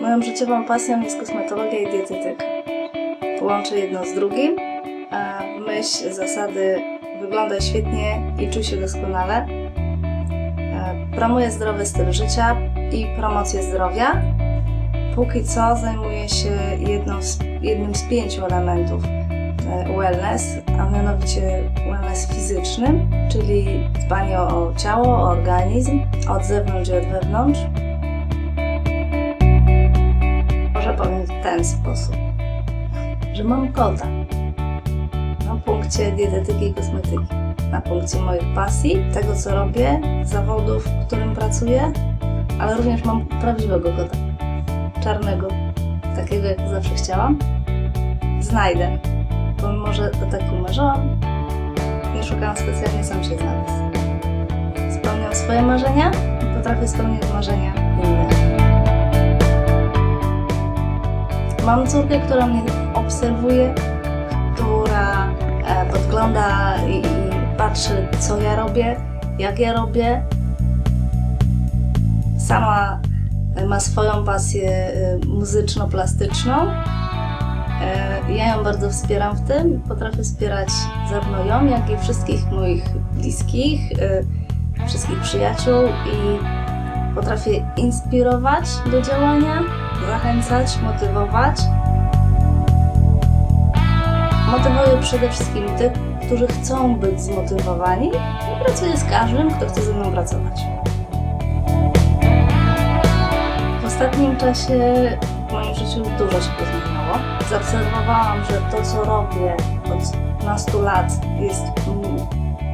Moją życiową pasją jest kosmetologia i dietetyka. Połączę jedno z drugim, a w myśl zasady wyglądaj świetnie i czuj się doskonale. E, Promuję zdrowy styl życia i promocję zdrowia. Póki co zajmuję się z, jednym z pięciu elementów e, wellness, a mianowicie wellness fizycznym, czyli dbanie o ciało, o organizm, od zewnątrz i od wewnątrz. Ten sposób, że mam kota na punkcie dietetyki i kosmetyki, na punkcie moich pasji, tego co robię, zawodów, w którym pracuję, ale również mam prawdziwego kota, czarnego, takiego jak zawsze chciałam. Znajdę, pomimo że do tak umarzyłam, nie szukałam specjalnie, sam się znalazł. Spełniam swoje marzenia i potrafię spełniać marzenia innych. Mam córkę, która mnie obserwuje, która e, podgląda i, i patrzy, co ja robię, jak ja robię. Sama e, ma swoją pasję e, muzyczno-plastyczną. Ja ją bardzo wspieram w tym. Potrafię wspierać zarówno ją, jak i wszystkich moich bliskich, wszystkich przyjaciół i potrafię inspirować do działania, zachęcać, motywować. Motywuję przede wszystkim tych, którzy chcą być zmotywowani i pracuję z każdym, kto chce ze mną pracować. W ostatnim czasie w moim życiu dużo się pozmieniało. Zaobserwowałam, że to, co robię od 12 lat jest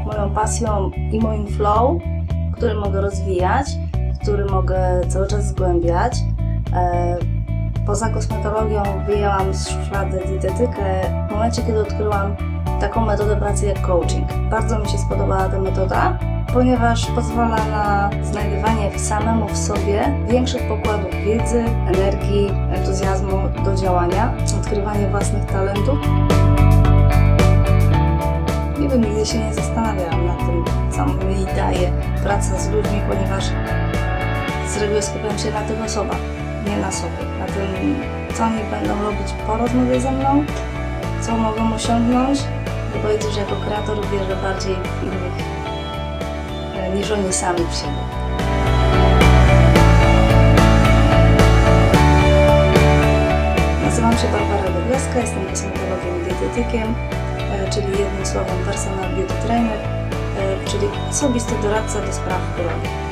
moją pasją i moim flow, który mogę rozwijać, który mogę cały czas zgłębiać. E, Poza kosmetologią wyjęłam z szuflady dietetykę w momencie, kiedy odkryłam taką metodę pracy jak coaching. Bardzo mi się spodobała ta metoda, ponieważ pozwala na znajdywanie samemu w sobie większych pokładów wiedzy, energii, entuzjazmu do działania, odkrywanie własnych talentów. Nie wiem, nigdy się nie zastanawiałam nad tym, co mi daje praca z ludźmi, ponieważ z reguły skupiam się na tych osobach, nie na sobie. Na tym, co oni będą robić po rozmowie ze mną, co mogą osiągnąć, bo powiedzieć, że jako kreator wierzę bardziej w innych e, niż oni sami w siebie. Nazywam się Barbara Dobleska, jestem kosmetologiem i dietetykiem, e, czyli jednym słowem personal beauty trainer, e, czyli osobisty doradca do spraw zdrowia.